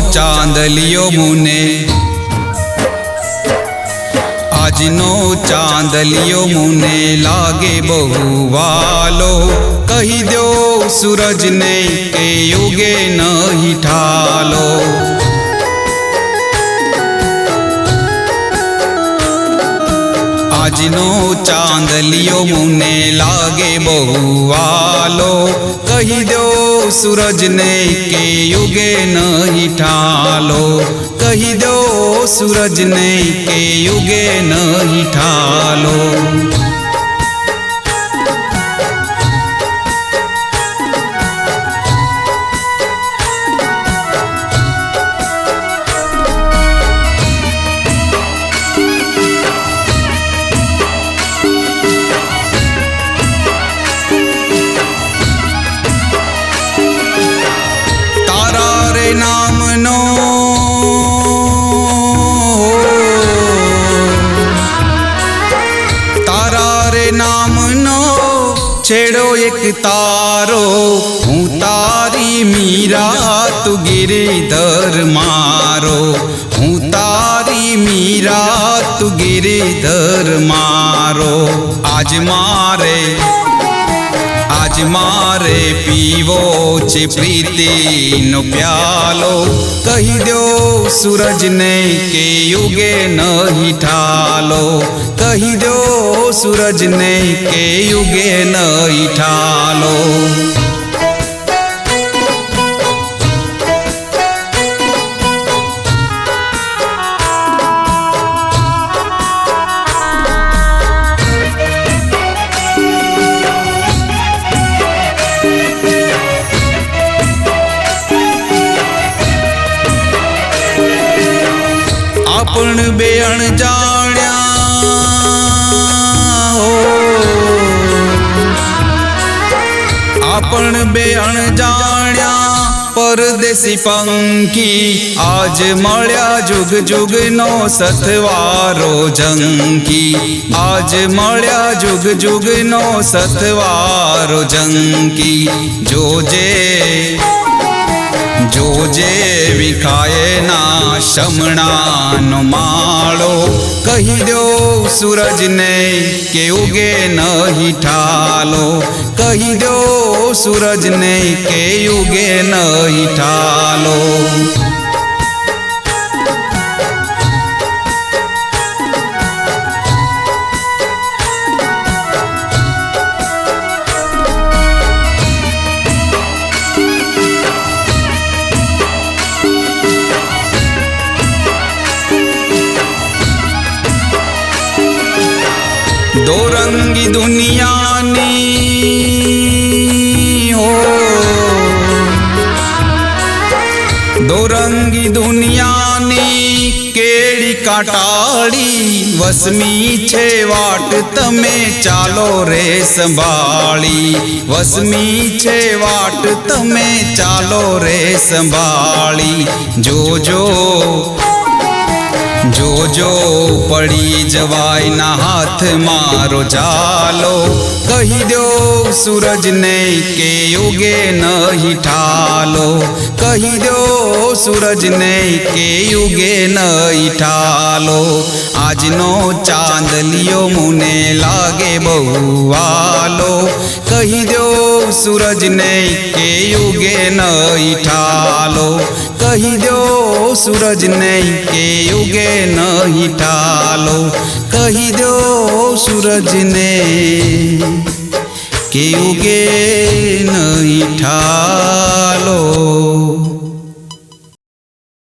ચાંદલિયો મુને. આજનો ચાંદલિયો મુને લાગે બહુ વાલો. કહી દો સૂરજને કે યુગે નહીં ઠાલો. આજનો ચાંદલિયો મુને લાગે બહુ વાલો. કહી દો સૂરજને કે યુગે નહીં ઠાલો કહી દો સૂરજને કે યુગે નહીં ઠાલો એક તારો, હું તારી મીરા તું ગિરિધર મારો. હું તારી મીરા તું ગિરિધર મારો. આજ મારે આજ મારે પીવો છે પ્રીતિનો પ્યાલો. કહી દો સૂરજને કે યુગે નહીં ઠાલો. કહી દો સૂરજને કે યુગે નહીં ઠાલો. આપણ બે અણજાણ્યા હો. આપણ બે અણજાણ્યા પરદેશી પંખી આજ મળ્યા જુગ જુગનો સથવારો જંકી આજ મળ્યા જુગ જુગનો સથવારો જંકી જોજે જોજે વિખાય ના શમણાનો માળો, કહી દો સૂરજને કે ઉગે નહીં ઠાલો. કહી દો સૂરજને કે ઉગે નહીં ઠાલો. દોરંગી દુનિયાની હો દોરંગી દુનિયાની કેડી કાટાળી વસમી છે વાટ તમે ચાલો રે સંભાળી વસમી છે વાટ તમે ચાલો રે સંભાળી જોજો જોજો, પડી જવાય ના હાથ મારો ચાલો કહી દો, સૂરજને કે યુગે નહીં ઠાલો. કહી દો, સૂરજને કે યુગે નહીં ઠાલો. આજનો ચાંદલિયો મુને લાગે બહુ વાલો કહી દો, સૂરજને કે યુગે નહીં ઠાલો. કહી દો સૂરજને કે યુગે નહીં ટાલો કહી દો સૂરજને કે યુગે નહીં ઠાલો